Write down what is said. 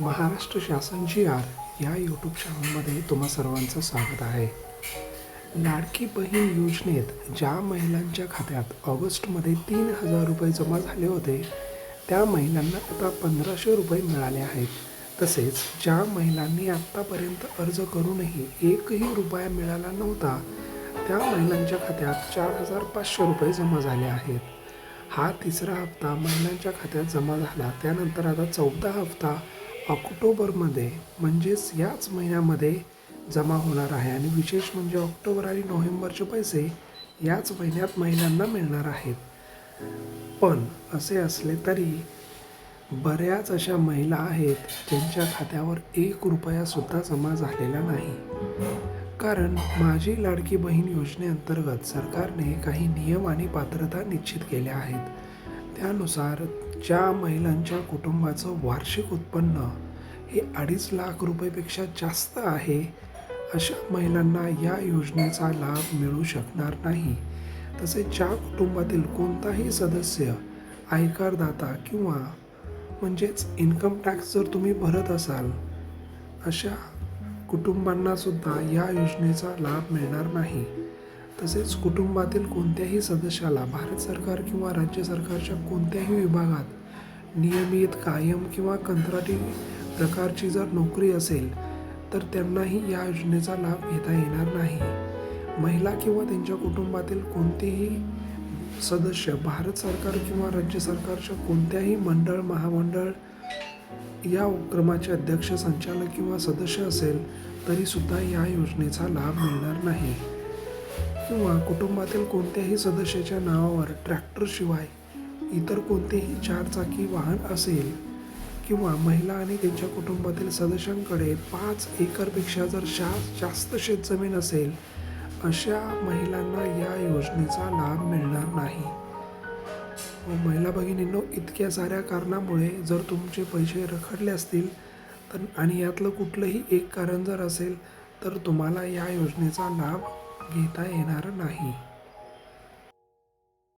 महाराष्ट्र शासन जी आर या यूट्यूब चॅनलमध्ये तुम्हा सर्वांचं स्वागत आहे. लाडकी बहीण योजनेत ज्या महिलांच्या खात्यात ऑगस्टमध्ये तीन हजार रुपये जमा झाले होते त्या महिलांना आता पंधराशे रुपये मिळाले आहेत. तसेच ज्या महिलांनी आत्तापर्यंत अर्ज करूनही एकही रुपया मिळाला नव्हता त्या महिलांच्या खात्यात चार हजार पाचशे रुपये जमा झाले आहेत. हा तिसरा हप्ता महिलांच्या खात्यात जमा झाला त्यानंतर आता चौथा हप्ता ऑक्टोबरमध्ये म्हणजेच याच महिन्यामध्ये जमा होणार आहे आणि विशेष म्हणजे ऑक्टोबर आणि नोव्हेंबरचे पैसे याच महिन्यात महिलांना मिळणार आहेत. पण असे असले तरी बऱ्याच अशा महिला आहेत ज्यांच्या खात्यावर एक रुपयासुद्धा जमा झालेला नाही. कारण माझी लाडकी बहीण योजनेअंतर्गत सरकारने काही नियम आणि पात्रता निश्चित केल्या आहेत. त्यानुसार ज्या महिलांच्या कुटुंबाचं वार्षिक उत्पन्न हे अडीच लाख रुपयेपेक्षा जास्त आहे अशा महिलांना या योजनेचा लाभ मिळू शकणार नाही. तसेच ज्या कुटुंबातील कोणताही सदस्य आयकरदाता किंवा म्हणजेच इन्कम टॅक्स जर तुम्ही भरत असाल अशा कुटुंबांना सुद्धा या योजनेचा लाभ मिळणार नाही. तसेच कुटुंबातील कोणत्याही सदस्याला भारत सरकार किंवा राज्य सरकारच्या कोणत्याही विभागात नियमित कायम किंवा कंत्राटी प्रकारची जर नोकरी असेल तर त्यांनाही या योजनेचा लाभ घेता येणार नाही. महिला किंवा त्यांच्या कुटुंबातील कोणतेही सदस्य भारत सरकार किंवा राज्य सरकारच्या कोणत्याही मंडळ महामंडळ या उपक्रमाचे अध्यक्ष संचालक किंवा सदस्य असेल तरीसुद्धा या योजनेचा लाभ मिळणार नाही. किंवा कुटुंबातील कोणत्याही सदस्याच्या नावावर ट्रॅक्टरशिवाय इतर कोणतेही चारचाकी वाहन असेल किंवा महिला आणि त्यांच्या कुटुंबातील सदस्यांकडे पाच एकरपेक्षा जर शा जास्त शेतजमीन असेल अशा महिलांना या योजनेचा लाभ मिळणार नाही. महिला भगिनींनो इतक्या साऱ्या कारणामुळे जर तुमचे पैसे रखडले असतील तर आणि यातलं कुठलंही एक कारण जर असेल तर तुम्हाला या योजनेचा लाभ घेता येणार नाही.